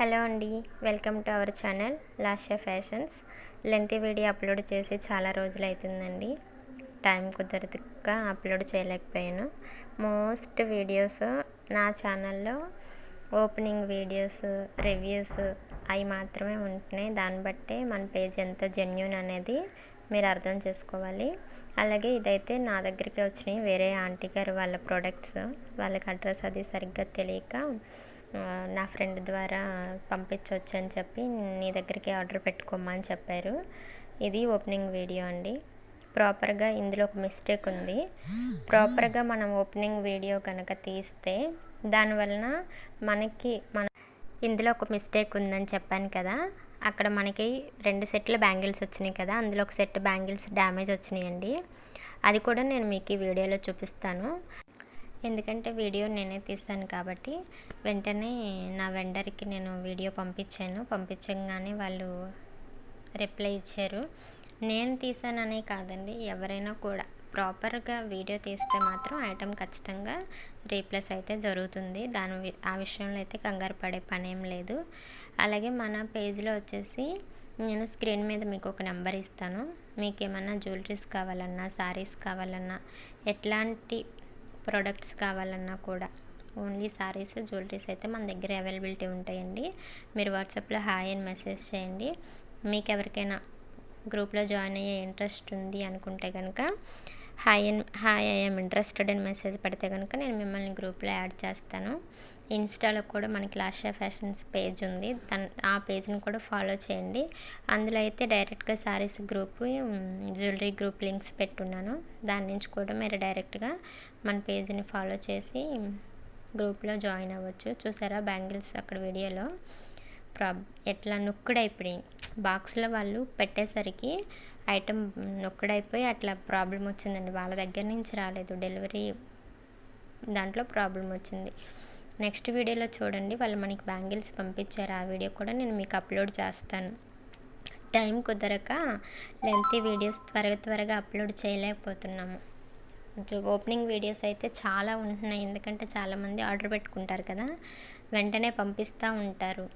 Hello అండి welcome to our channel Lasha fashions. Length video upload చేసి చాలా రోజులు అవుతుందండి టైం కుదరదుగా అప్లోడ్ చేయలేకపోయాను. మోస్ట్ వీడియోస్ నా ఛానల్లో ఓపెనింగ్ వీడియోస్ రివ్యూస్ అవి మాత్రమే ఉంటున్నాయి. దాన్ని బట్టే మన పేజ్ ఎంత జెన్యున్ అనేది మీరు అర్థం చేసుకోవాలి. అలాగే ఇదైతే నా దగ్గరికి వచ్చినాయి. వేరే ఆంటీ గారు వాళ్ళ ప్రోడక్ట్స్ వాళ్ళకి అడ్రస్ అది సరిగ్గా తెలియక నా ఫ్రెండ్ ద్వారా పంపించవచ్చు అని చెప్పి నీ దగ్గరికి ఆర్డర్ పెట్టుకోమని చెప్పారు. ఇది ఓపెనింగ్ వీడియో అండి. ప్రాపర్గా ఇందులో ఒక మిస్టేక్ ఉంది. ప్రాపర్గా మనం ఓపెనింగ్ వీడియో కనుక తీస్తే దానివలన మనకి మన ఇందులో ఒక మిస్టేక్ ఉందని చెప్పాను కదా. అక్కడ మనకి రెండు సెట్ల బ్యాంగిల్స్ వచ్చినాయి కదా. అందులో ఒక సెట్ బ్యాంగిల్స్ డ్యామేజ్ వచ్చినాయండి. అది కూడా నేను మీకు ఈ వీడియోలో చూపిస్తాను. ఎందుకంటే వీడియో నేనే తీశాను కాబట్టి వెంటనే నా వెండర్కి నేను వీడియో పంపించాను. పంపించగానే వాళ్ళు రిప్లై ఇచ్చారు. నేను తీసాననే కాదండి ఎవరైనా కూడా. ప్రాపర్గా వీడియో తీస్తే మాత్రం ఐటెం ఖచ్చితంగా రీప్లేస్ అయితే జరుగుతుంది. దాని ఆ విషయంలో అయితే కంగారు పడే పని ఏం లేదు. అలాగే మన పేజ్లో వచ్చేసి నేను స్క్రీన్ మీద మీకు ఒక నెంబర్ ఇస్తాను. మీకు ఏమన్నా జ్యువెలరీస్ కావాలన్నా శారీస్ కావాలన్నా ఎట్లాంటి ప్రోడక్ట్స్ కావాలన్నా కూడా. ఓన్లీ శారీస్ జ్యువెలరీస్ అయితే మన దగ్గర అవైలబిలిటీ ఉంటాయండి. మీరు వాట్సాప్లో హాయ్ అని మెసేజ్ చేయండి. మీకు ఎవరికైనా గ్రూప్లో జాయిన్ అయ్యే ఇంట్రెస్ట్ ఉంది అనుకుంటే కనుక hi and hi I'm interested అని మెసేజ్ పెడితే కనుక నేను మిమ్మల్ని గ్రూప్లో యాడ్ చేస్తాను. ఇన్స్టాలో కూడా మనకి లాషా ఫ్యాషన్స్ పేజ్ ఉంది. తన ఆ పేజ్ని కూడా ఫాలో చేయండి. అందులో అయితే డైరెక్ట్గా saris group jewellery group links పెట్టున్నాను. దాని నుంచి కూడా మీరు డైరెక్ట్గా మన పేజ్ని ఫాలో చేసి గ్రూప్లో జాయిన్ అవ్వచ్చు. చూసారా బ్యాంగిల్స్ అక్కడ వీడియోలో? ప్రాబ్ ఎట్లా నొక్కుడైపోయి బాక్స్లో వాళ్ళు పెట్టేసరికి ఐటమ్ నొక్కుడైపోయి అట్లా ప్రాబ్లం వచ్చిందండి వాళ్ళ దగ్గర నుంచి రాలేదు. డెలివరీ దాంట్లో ప్రాబ్లం వచ్చింది నెక్స్ట్ వీడియోలో చూడండి. వాళ్ళు మనకి బ్యాంగిల్స్ పంపించారు. ఆ వీడియో కూడా నేను మీకు అప్లోడ్ చేస్తాను. టైం కుదరక లెంతీ వీడియోస్ త్వరగా త్వరగా అప్లోడ్ చేయలేకపోతున్నాము. ఓపెనింగ్ వీడియోస్ అయితే చాలా ఉంటున్నాయి. ఎందుకంటే చాలామంది ఆర్డర్ పెట్టుకుంటారు కదా. వెంటనే పంపిస్తూ ఉంటారు.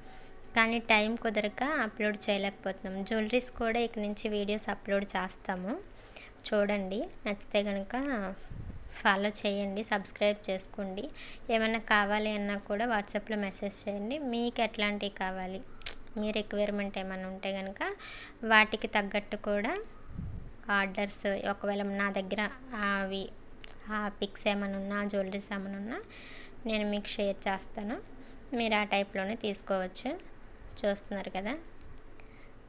కానీ టైం కుదరక అప్లోడ్ చేయలేకపోతున్నాం. జ్యువెలరీస్ కూడా ఇక నుంచి వీడియోస్ అప్లోడ్ చేస్తాము. చూడండి. నచ్చితే కనుక ఫాలో చేయండి సబ్స్క్రైబ్ చేసుకోండి. ఏమైనా కావాలి అన్నా కూడా వాట్సాప్లో మెసేజ్ చేయండి. మీకు ఎట్లాంటివి కావాలి మీ రిక్వైర్మెంట్ ఏమైనా ఉంటే కనుక వాటికి తగ్గట్టు కూడా ఆర్డర్స్ ఒకవేళ నా దగ్గర అవి ఆ పిక్స్ ఏమైనా ఉన్నా జ్యువెలరీస్ ఏమైనా ఉన్నా నేను మీకు షేర్ చేస్తాను. మీరు ఆ టైప్లోనే తీసుకోవచ్చు. చూస్తున్నారు కదా?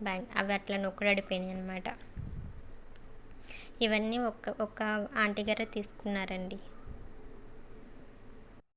బ్యాంక్ అవి అట్లా నొక్కుడడిపోయినాయి అనమాట ఇవన్నీ ఒక్క ఒక్క ఆంటీ గారే తీసుకున్నారండి.